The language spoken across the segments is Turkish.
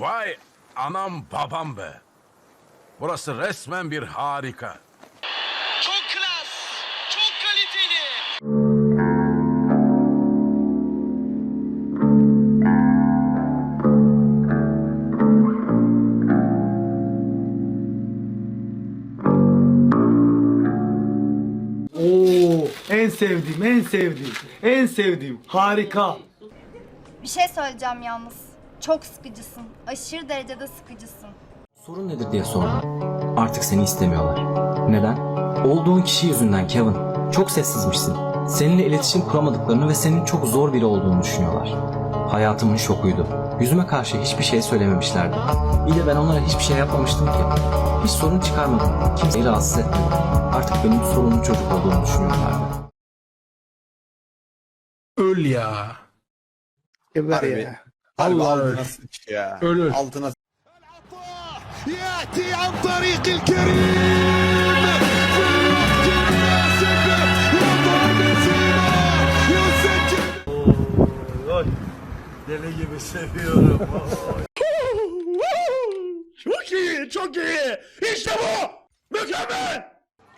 Vay anam babam be. Burası resmen bir harika. Çok klas, çok kaliteli. Oo, en sevdiğim, en sevdiğim, en sevdiğim. Harika. Bir şey söyleyeceğim yalnız. Çok sıkıcısın. Aşırı derecede sıkıcısın. Sorun nedir diye sordum. Artık seni istemiyorlar. Neden? Olduğun kişi yüzünden Kevin. Çok sessizmişsin. Seninle iletişim kuramadıklarını ve senin çok zor biri olduğunu düşünüyorlar. Hayatımın şokuydu. Yüzüme karşı hiçbir şey söylememişlerdi. İyi de ben onlara hiçbir şey yapmamıştım ki. Hiç sorun çıkarmadım. Kimseyi rahatsız etmedim. Artık benim sorunlu çocuk olduğumu düşünüyorlardı. Öl ya. Geber Harbi. ya. Harbi Allah altına öl. sıç ya. Öl. Altına يأتي عن طريق الكريم في الوقت المناسب يضع بنزيما يسجل Çok iyi, çok iyi. İşte bu. Mükemmel.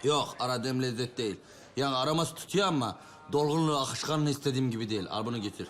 Yok aradığım lezzet değil. Yani araması tutuyor ama dolgunluğu akışkanlığı istediğim gibi değil. Al bunu getir.